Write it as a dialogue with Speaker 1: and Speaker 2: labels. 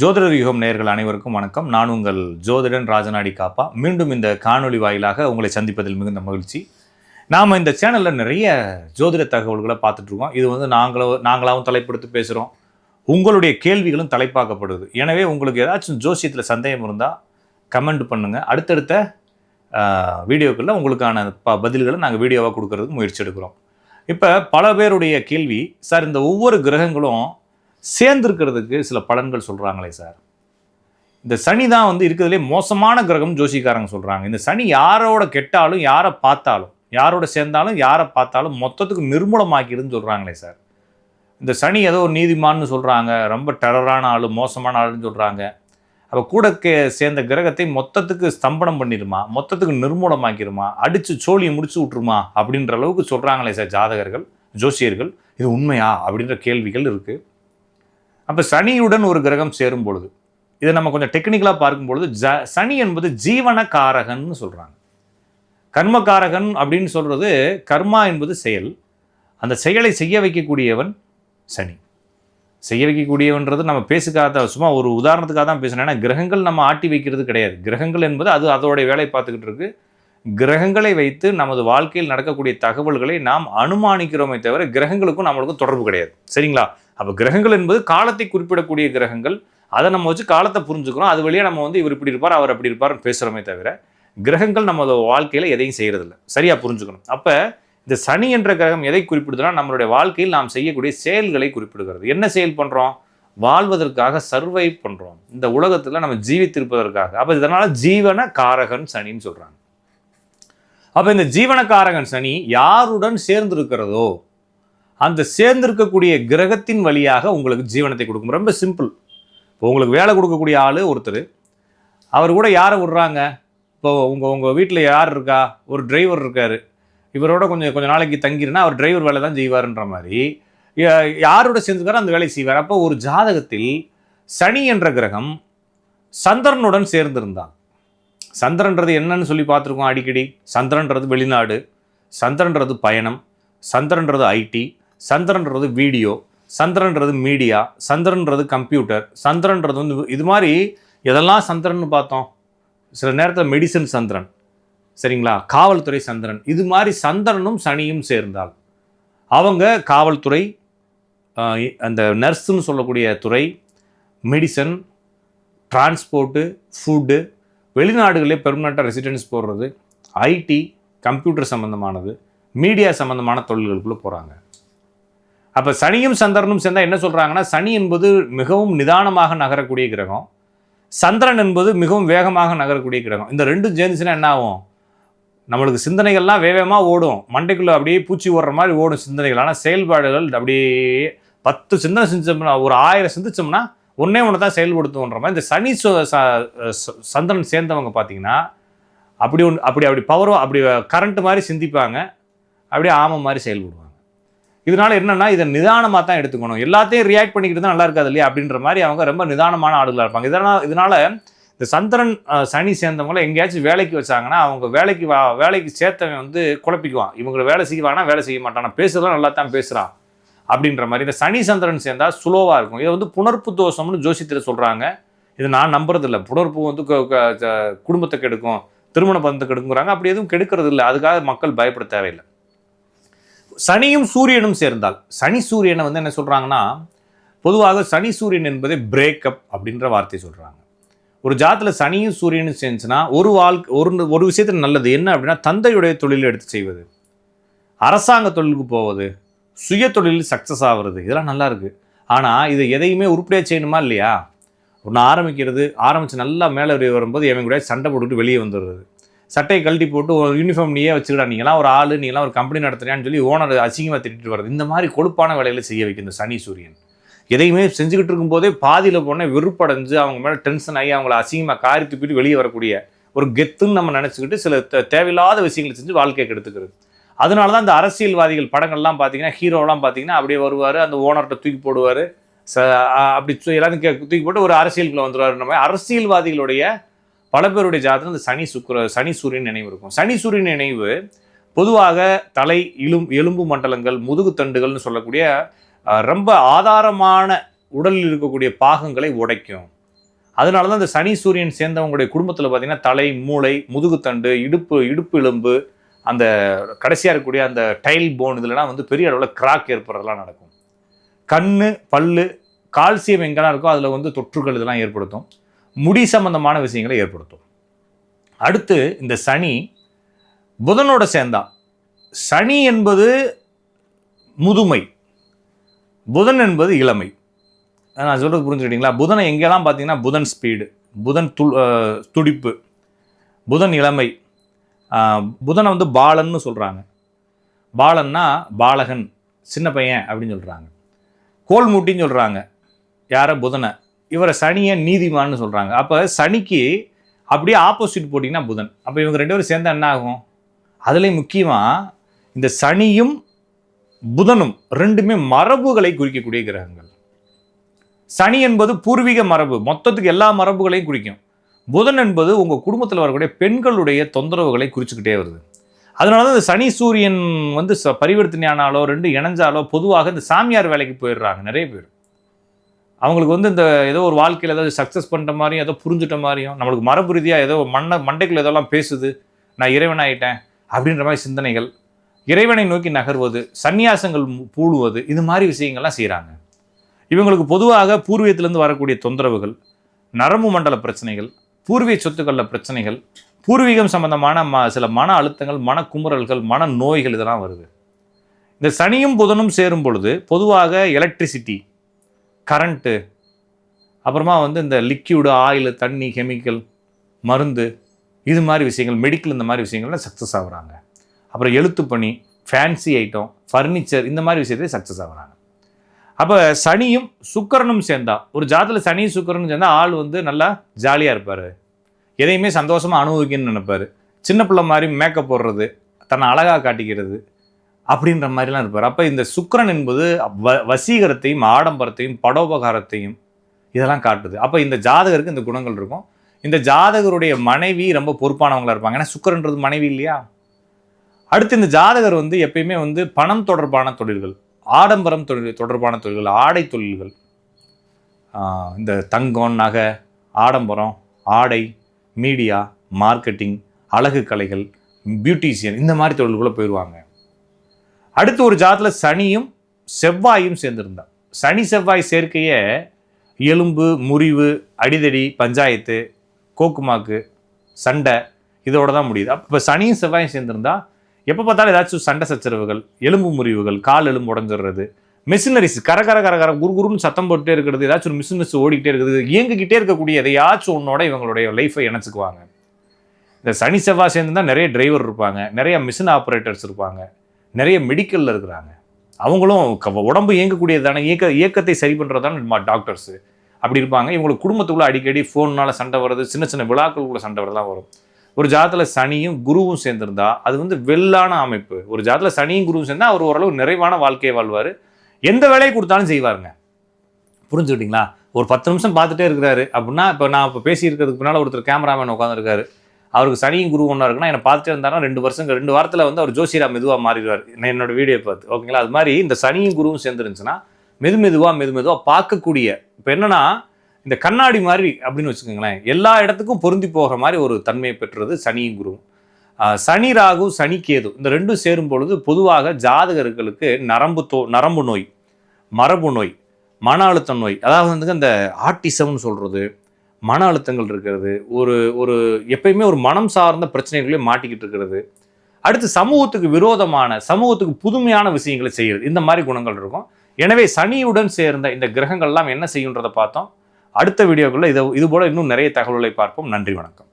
Speaker 1: ஜோதிடர் யுகம் நேர்கள் அனைவருக்கும் வணக்கம். நான் உங்கள் ஜோதிடன் ராஜநாடி காப்பா. மீண்டும் இந்த காணொளி வாயிலாக உங்களை சந்திப்பதில் மிகுந்த மகிழ்ச்சி. நாம் இந்த சேனலில் நிறைய ஜோதிட தகவல்களை பார்த்துட்ருக்கோம் இது வந்து நாங்களோ நாங்களாகவும் தலைப்படுத்தி பேசுகிறோம் உங்களுடைய கேள்விகளும் தலைப்பாக்கப்படுது. எனவே உங்களுக்கு ஏதாச்சும் ஜோசியத்தில் சந்தேகம் இருந்தால் கமெண்ட் பண்ணுங்கள் அடுத்தடுத்த வீடியோக்களில் உங்களுக்கான ப பதில்களை நாங்கள் வீடியோவாக கொடுக்கறதுக்கு முயற்சி எடுக்கிறோம். இப்போ பல பேருடைய கேள்வி சார் இந்த ஒவ்வொரு கிரகங்களும் சேர்ந்துருக்கிறதுக்கு சில பலன்கள் சொல்கிறாங்களே சார். இந்த சனி தான் வந்து இருக்கிறதுலே மோசமான கிரகம் ஜோசிக்காரங்க சொல்கிறாங்க இந்த சனி யாரோட கெட்டாலும் யாரை பார்த்தாலும் யாரோட சேர்ந்தாலும் யாரை பார்த்தாலும் மொத்தத்துக்கு நிர்மூலமாக்கிடுன்னு சொல்கிறாங்களே சார். இந்த சனி ஏதோ ஒரு நீதிமான்னு சொல்கிறாங்க ரொம்ப டெரரான ஆள் மோசமான ஆளுன்னு சொல்கிறாங்க அப்போ கூட கே சேர்ந்த கிரகத்தை மொத்தத்துக்கு ஸ்தம்பனம் பண்ணிடுமா? மொத்தத்துக்கு நிர்மூலமாக்கிடுமா? அடித்து சோழியை முடிச்சு விட்ருமா அப்படின்ற அளவுக்கு சொல்கிறாங்களே சார் ஜாதகர்கள் ஜோசியர்கள். இது உண்மையா? அப்படின்ற கேள்விகள் இருக்குது அப்போ சனியுடன் ஒரு கிரகம் சேரும் பொழுது இதை நம்ம கொஞ்சம் டெக்னிக்கலாக பார்க்கும் பொழுது ஜ சனி என்பது ஜீவனக்காரகன்னு சொல்கிறாங்க கர்மக்காரகன் அப்படின்னு சொல்கிறது கர்மா என்பது செயல். அந்த செயலை செய்ய வைக்கக்கூடியவன் சனி. செய்ய வைக்கக்கூடியவன்றது நம்ம பேசுக்காத சும்மா ஒரு உதாரணத்துக்காக தான் பேசுகிறேன் ஏன்னா கிரகங்கள் நம்ம ஆட்டி வைக்கிறது கிடையாது. கிரகங்கள் என்பது அது அதோடைய வேலை பார்த்துக்கிட்டு இருக்கு. கிரகங்களை வைத்து நமது வாழ்க்கையில் நடக்கக்கூடிய தகவல்களை நாம் அனுமானிக்கிறோமே தவிர கிரகங்களுக்கும் நம்மளுக்கும் தொடர்பு கிடையாது. சரிங்களா? அப்போ கிரகங்கள் என்பது காலத்தை குறிப்பிடக்கூடிய கிரகங்கள். அதை நம்ம வச்சு காலத்தை புரிஞ்சுக்கிறோம் அது வழியாக நம்ம வந்து இவர் இப்படி இருப்பார் அவர் அப்படி இருப்பார்னு பேசுகிறோமே தவிர கிரகங்கள் நமது வாழ்க்கையில் எதையும் செய்கிறதில்ல சரியாக புரிஞ்சுக்கணும். அப்போ இந்த சனி என்ற கிரகம் எதை குறிப்பிடுதுன்னா நம்மளுடைய வாழ்க்கையில் நாம் செய்யக்கூடிய செயல்களை குறிப்பிடுகிறது. என்ன செயல் பண்ணுறோம் வாழ்வதற்காக சர்வை பண்ணுறோம் இந்த உலகத்தில் நம்ம ஜீவித்திருப்பதற்காக. அப்போ இதனால் ஜீவன காரகன் சனின்னு சொல்கிறாங்க அப்போ இந்த ஜீவனக்காரகன் சனி யாருடன் சேர்ந்திருக்கிறதோ அந்த சேர்ந்திருக்கக்கூடிய கிரகத்தின் வழியாக உங்களுக்கு ஜீவனத்தை கொடுக்கும். ரொம்ப சிம்பிள் இப்போ உங்களுக்கு வேலை கொடுக்கக்கூடிய ஆள் ஒருத்தர். அவர் கூட யாரை விடுறாங்க? இப்போ உங்கள் உங்கள் வீட்டில் யார் இருக்கா? ஒரு டிரைவர் இருக்கார். இவரோட கொஞ்சம் கொஞ்சம் நாளைக்கு தங்கிருன்னா அவர் டிரைவர் வேலை தான் செய்வார்ன்ற மாதிரி. யாரோட சேர்ந்துக்காரோ அந்த வேலையை செய்வார். அப்போ ஒரு ஜாதகத்தில் சனி என்ற கிரகம் சந்திரனுடன் சேர்ந்திருந்தான். சந்திரன்றது என்னன்னு சொல்லி பார்த்துருக்கோம் அடிக்கடி. சந்திரன்றது வெளிநாடு. சந்திரன்றது பயணம். சந்திரன்றது ஐடி. சந்திரன்றது வீடியோ சந்திரன்றது மீடியா சந்திரன்றது கம்ப்யூட்டர் சந்திரன்றது வந்து இது மாதிரி எதெல்லாம் சந்திரன்னு பார்த்தோம்? சில நேரத்தில் மெடிசன் சந்திரன் சரிங்களா? காவல்துறை சந்திரன். இது மாதிரி சந்திரனும் சனியும் சேர்ந்தால். அவங்க காவல்துறை அந்த நர்ஸுன்னு சொல்லக்கூடிய துறை மெடிசன் டிரான்ஸ்போர்ட்டு ஃபுட்டு வெளிநாடுகளே பெர்மனண்ட்டாக ரெசிடென்ஸ் போடுறது ஐடி கம்ப்யூட்டர் சம்மந்தமானது மீடியா சம்மந்தமான தொழில்களுக்குள்ளே போகிறாங்க அப்போ சனியும் சந்திரனும் சேர்ந்தால் என்ன சொல்கிறாங்கன்னா சனி என்பது மிகவும் நிதானமாக நகரக்கூடிய கிரகம். சந்திரன் என்பது மிகவும் வேகமாக நகரக்கூடிய கிரகம். இந்த ரெண்டும் சேர்ந்துச்சுன்னா என்ன ஆகும்? நம்மளுக்கு சிந்தனைகள்லாம் வேகமாக ஓடும். மண்டைக்குள்ளே அப்படியே பூச்சி ஓடுற மாதிரி ஓடும் சிந்தனைகள். ஆனால் செயல்பாடுகள் அப்படியே பத்து சிந்தனை செஞ்சோம்னா ஒரு ஆயிரம் சிந்திச்சோம்னா ஒன்றே ஒன்று தான் செயல்படுத்துன்ற மாதிரி. இந்த சனி ச- ச- சந்திரன் சேர்ந்தவங்க பார்த்தீங்கன்னா அப்படி ஒன்று அப்படி அப்படி பவரோ அப்படி கரண்ட் மாதிரி சிந்திப்பாங்க. அப்படியே ஆமை மாதிரி செயல்படுவாங்க. இதனால என்னன்னா இதை நிதானமாக தான் எடுத்துக்கணும். எல்லாத்தையும் ரியாக்ட் பண்ணிக்கிட்டு தான் நல்லா இருக்காது இல்லையா? அப்படின்ற மாதிரி அவங்க ரொம்ப நிதானமான ஆளுகளாக இருப்பாங்க. இதனால் இதனால இந்த சந்திரன் சனி சேர்ந்தவங்கள எங்கேயாச்சும் வேலைக்கு வச்சாங்கன்னா அவங்க வேலைக்கு வா வேலைக்கு சேர்த்தவன் வந்து குழப்பிக்குவான். இவங்களை வேலை செய்வானா வேலை செய்ய மாட்டானா? பேசுறதும் நல்லா தான் பேசுகிறான் அப்படின்ற மாதிரி இந்த சனி சந்திரன் சேர்ந்தா சுலோவாக இருக்கும். இதை வந்து புணர்ப்பு தோஷம்னு ஜோசியத்தில் சொல்கிறாங்க இது நான் நம்புறதில்ல. புணர்ப்பு வந்து குடும்பத்தை கெடுக்கும் திருமண பந்தத்தை கெடுக்குங்கிறாங்க. அப்படி எதுவும் கெடுக்கிறது இல்லை அதுக்காக மக்கள் பயப்பட தேவையில்லை. சனியும் சூரியனும் சேர்ந்தால் சனி சூரியனை வந்து என்ன சொல்கிறாங்கன்னா பொதுவாக சனி சூரியன் என்பதை பிரேக்கப் அப்படின்ற வார்த்தை சொல்கிறாங்க ஒரு ஜாத்தில் சனியும் சூரியனும் சேர்ந்துச்சுன்னா ஒரு வாழ்க்கை ஒரு ஒரு விஷயத்தில் நல்லது என்ன அப்படின்னா தந்தையுடைய தொழிலை எடுத்து செய்வது அரசாங்க தொழிலுக்கு போவது சுய தொழிலில் சக்ஸஸ் ஆகிறது இதெல்லாம் நல்லா இருக்குது ஆனால் இதை எதையுமே உருப்படியாக செய்யணுமா இல்லையா? ஒன்று ஆரம்பிக்கிறது ஆரம்பித்து நல்லா மேலே வரும்போது எவன் கூட சண்டை போட்டுட்டு வெளியே வந்துடுறது. சட்டையை கழட்டி போட்டு ஒரு யூனிஃபார்ம் நீயே வச்சுக்கிடா நீங்களாம் ஒரு ஆள் நீங்களாம் ஒரு கம்பெனி நடத்துறியான்னு சொல்லி ஓனர் அசிங்கமாக திட்டிட்டு வர்றது. இந்த மாதிரி கொழுப்பான வேலைகளை செய்ய வைக்கும் இந்த சனி சூரியன். எதையுமே செஞ்சுக்கிட்டு இருக்கும்போதே பாதியில் போனால் வெறுப்படைஞ்சு அவங்க மேலே டென்ஷன் ஆகி அவங்கள அசிங்கமாக காரி துப்பிட்டு வெளியே வரக்கூடிய ஒரு கெத்துன்னு நம்ம நினச்சிக்கிட்டு சில தேவையில்லாத விஷயங்களை செஞ்சு வாழ்க்கையை கெடுத்துக்கிறது. அதனால தான் இந்த அரசியல்வாதிகள் படங்கள்லாம் பார்த்தீங்கன்னா ஹீரோலாம் பார்த்தீங்கன்னா அப்படியே வருவார் அந்த ஓனர்கிட்ட தூக்கி போடுவார். ச அப்படி எல்லாத்தையும் தூக்கி போட்டு ஒரு அரசியலுக்குள்ளே வந்துடுவார் நம்ம அரசியல்வாதிகளுடைய பல பேருடைய ஜாதகம் இந்த சனி சுக்கிர சனி சூரியன் நினைவு இருக்கும். சனி சூரியன் நினைவு பொதுவாக தலை இலும் எலும்பு மண்டலங்கள் முதுகு தண்டுகள்னு சொல்லக்கூடிய ரொம்ப ஆதாரமான உடலில் இருக்கக்கூடிய பாகங்களை உடைக்கும். அதனால தான் இந்த சனி சூரியன் சேர்ந்தவங்களுடைய குடும்பத்தில் பார்த்தீங்கன்னா தலை மூளை முதுகுத்தண்டு இடுப்பு இடுப்பு எலும்பு அந்த கடைசியாக இருக்கக்கூடிய அந்த டைல் போன் இதுலலாம் வந்து பெரிய அளவில் கிராக் ஏற்படுறதெல்லாம் நடக்கும். கண் பல்லு கால்சியம் எங்கெல்லாம் இருக்கோ அதில் வந்து தொற்றுகள் இதெல்லாம் ஏற்படுத்தும். முடி சம்பந்தமான விஷயங்களை ஏற்படுத்தும். அடுத்து இந்த சனி புதனோட சேர்ந்தா சனி என்பது முதுமை. புதன் என்பது இளமை. நான் சொல்கிறது புரிஞ்சுக்கிட்டீங்களா? புதனை எங்கெல்லாம் பார்த்தீங்கன்னா புதன் ஸ்பீடு புதன் து துடிப்பு புதன் இளமை. புதனை வந்து பாலன்னு சொல்கிறாங்க பாலன்னா பாலகன் சின்ன பையன் அப்படின்னு சொல்கிறாங்க கோல் மூட்டின்னு சொல்கிறாங்க யாரை? புதனை. இவரை சனியை நீதிமான்னு சொல்கிறாங்க அப்போ சனிக்கு அப்படியே ஆப்போசிட் போட்டிங்கன்னா புதன். அப்போ இவங்க ரெண்டு பேரும் சேர்ந்தா என்ன ஆகும்? அதுலேயும் முக்கியமாக இந்த சனியும் புதனும் ரெண்டுமே மரபுகளை குறிக்கக்கூடிய கிரகங்கள். சனி என்பது பூர்வீக மரபு. மொத்தத்துக்கு எல்லா மரபுகளையும் குறிக்கும். புதன் என்பது உங்கள் குடும்பத்தில் வரக்கூடிய பெண்களுடைய தொந்தரவுகளை குறிச்சுக்கிட்டே வருது. அதனால தான் இந்த சனி சூரியன் வந்து ச பரிவர்த்தனையானாலோ ரெண்டு இணைஞ்சாலோ பொதுவாக இந்த சாமியார் வேலைக்கு போயிடுறாங்க நிறைய பேர். அவங்களுக்கு வந்து இந்த ஏதோ ஒரு வாழ்க்கையில் ஏதாவது சக்ஸஸ் பண்ணுற மாதிரியும் ஏதோ புரிஞ்சுட்ட மாதிரியும் நம்மளுக்கு மரபு ரீதியாக ஏதோ மண்ணை மண்டைக்குள்ள ஏதோலாம் பேசுது. நான் இறைவன் ஆகிட்டேன் அப்படின்ற மாதிரி சிந்தனைகள். இறைவனை நோக்கி நகர்வது சந்நியாசங்கள் பூழுவது இது மாதிரி விஷயங்கள்லாம் செய்கிறாங்க இவங்களுக்கு பொதுவாக பூர்வீகத்திலேருந்து வரக்கூடிய தொந்தரவுகள் நரம்பு மண்டல பிரச்சனைகள் பூர்வீக சொத்துக்களில் பிரச்சனைகள் பூர்வீகம் சம்பந்தமான ம சில மன அழுத்தங்கள் மன குமுறல்கள் மன நோய்கள் இதெல்லாம் வருது. இந்த சனியும் புதனும் சேரும் பொழுது பொதுவாக எலக்ட்ரிசிட்டி கரண்ட்டு அப்புறமா வந்து இந்த லிக்யூடு ஆயில் தண்ணி கெமிக்கல் மருந்து இது மாதிரி விஷயங்கள் மெடிக்கல் இந்த மாதிரி விஷயங்கள்லாம் சக்ஸஸ் ஆகுறாங்க. அப்புறம் எழுத்துப்பணி ஃபேன்சி ஐட்டம் ஃபர்னிச்சர் இந்த மாதிரி விஷயத்தையும் சக்ஸஸ் ஆகுறாங்க. அப்போ சனியும் சுக்கரனும் சேர்ந்தா ஒரு ஜாதத்தில் சனி சுக்கரனும் சேர்ந்தால் ஆள் வந்து நல்லா ஜாலியாக இருப்பார். எதையுமே சந்தோஷமாக அனுபவிக்கணும்னு நினைப்பார். சின்ன பிள்ளை மாதிரி மேக்கப் போடுறது தன்னை அழகாக காட்டிக்கிறது அப்படின்ற மாதிரிலாம் இருப்பார். அப்போ இந்த சுக்கரன் என்பது வ வசீகரத்தையும் ஆடம்பரத்தையும் படோபகாரத்தையும் இதெல்லாம் காட்டுது. அப்போ இந்த ஜாதகருக்கு இந்த குணங்கள் இருக்கும். இந்த ஜாதகருடைய மனைவி ரொம்ப பொறுப்பானவங்களா இருப்பாங்க. ஏன்னா சுக்கரன்றது மனைவி இல்லையா? அடுத்து இந்த ஜாதகர் வந்து எப்பயுமே வந்து பணம் தொடர்பான தொழில்கள் ஆடம்பரம் தொழில் தொடர்பான தொழில்கள் ஆடை தொழில்கள். இந்த தங்கம் நகை ஆடம்பரம் ஆடை மீடியா மார்க்கெட்டிங் அழகு கலைகள் பியூட்டிஷியன் இந்த மாதிரி தொழில்குள்ளே போயிடுவாங்க அடுத்து ஒரு ஜாதத்தில் சனியும் செவ்வாயும் சேர்ந்திருந்தார். சனி செவ்வாய் சேர்க்கையே எலும்பு முறிவு அடிதடி பஞ்சாயத்து கோக்குமாக்கு சண்டை இதோட தான் முடியுது. அப்போ சனியும் செவ்வாயும் சேர்ந்திருந்தா எப்போ பார்த்தாலும் ஏதாச்சும் சண்டை சச்சரவுகள் எலும்பு முறிவுகள் கால் எலும்பு உடஞ்சிடுறது மிஷினரிஸ் கர கர கர கர குரு குருன்னு சத்தம் போட்டுட்டே இருக்கிறது ஏதாச்சும் ஒரு மிஷினரிஸ் ஓடிக்கிட்டே இருக்குது இயங்கிக்கிட்டே இருக்கக்கூடிய எதையாச்சும் உன்னோட இவங்களுடைய லைஃப்பை இணைச்சிக்குவாங்க. இந்த சனி செவ்வாய் சேர்ந்து தான் நிறைய டிரைவர் இருப்பாங்க நிறைய மிஷின் ஆப்ரேட்டர்ஸ் இருப்பாங்க. நிறைய மெடிக்கலில் இருக்கிறாங்க. அவங்களும் க- உடம்பு இயங்கக்கூடியது தானே இயக்க இயக்கத்தை சரி பண்ணுறது தானே டாக்டர்ஸு அப்படி இருப்பாங்க. இவங்களுக்கு குடும்பத்துக்குள்ளே அடிக்கடி ஃபோன்னால சண்டை வர்றது சின்ன சின்ன விழாக்களுக்குள்ள சண்டை வரதான் வரும். ஒரு ஜாதத்தில் சனியும் குருவும் சேர்ந்திருந்தா அது வந்து வெள்ளான அமைப்பு. ஒரு ஜாதத்தில் சனியும் குருவும் சேர்ந்தால் அவர் ஓரளவு நிறைவான வாழ்க்கையை வாழ்வார். எந்த வேலையை கொடுத்தாலும் செய்வாருங்க. புரிஞ்சுக்கிட்டீங்களா? ஒரு பத்து நிமிஷம் பார்த்துட்டே இருக்கிறாரு. அப்படின்னா இப்போ நான் இப்போ பேசியிருக்கிறதுக்கு பின்னால் ஒருத்தர் கேமராமேன் உட்காந்துருக்காரு அவருக்கு சனியும் குரு ஒன்றா இருக்குன்னா என்னை பார்த்துட்டே இருந்தாருன்னா ரெண்டு வருஷம் ரெண்டு வாரத்தில் வந்து அவர் ஜோசியரா மெதுவாக மாறிடுவார். நான் என்னோட வீடியோ பார்த்து. ஓகேங்களா? அது மாதிரி இந்த சனியும் குருவும் சேர்ந்துருந்துச்சுன்னா மெது மெதுவாக மெது மெதுவாக பார்க்கக்கூடிய இப்போ என்னன்னா இந்த கண்ணாடி மாதிரி அப்படின்னு வச்சுக்கோங்களேன் எல்லா இடத்துக்கும் பொருந்தி போகிற மாதிரி ஒரு தன்மையை பெற்றது சனியும் குருவும். சனி ராகு சனி கேது இந்த ரெண்டும் சேரும் பொழுது பொதுவாக ஜாதகர்களுக்கு நரம்பு தோ நரம்பு நோய் மரபு நோய் மன அழுத்த நோய் அதாவது வந்து இந்த ஆர்டிசம்னு சொல்கிறது மன அழுத்தங்கள் இருக்கிறது ஒரு ஒரு எப்பயுமே ஒரு மனம் சார்ந்த பிரச்சனைகளையும் மாட்டிக்கிட்டு இருக்கிறது. அடுத்து சமூகத்துக்கு விரோதமான சமூகத்துக்கு புதுமையான விஷயங்களை செய்கிறது. இந்த மாதிரி குணங்கள் இருக்கும். எனவே சனியுடன் சேர்ந்த இந்த கிரகங்கள்லாம் என்ன செய்யுன்றதை பார்த்தோம். அடுத்த வீடியோக்குள்ளே இதை இது போல் இன்னும் நிறைய தகவல்களை பார்ப்போம். நன்றி வணக்கம்.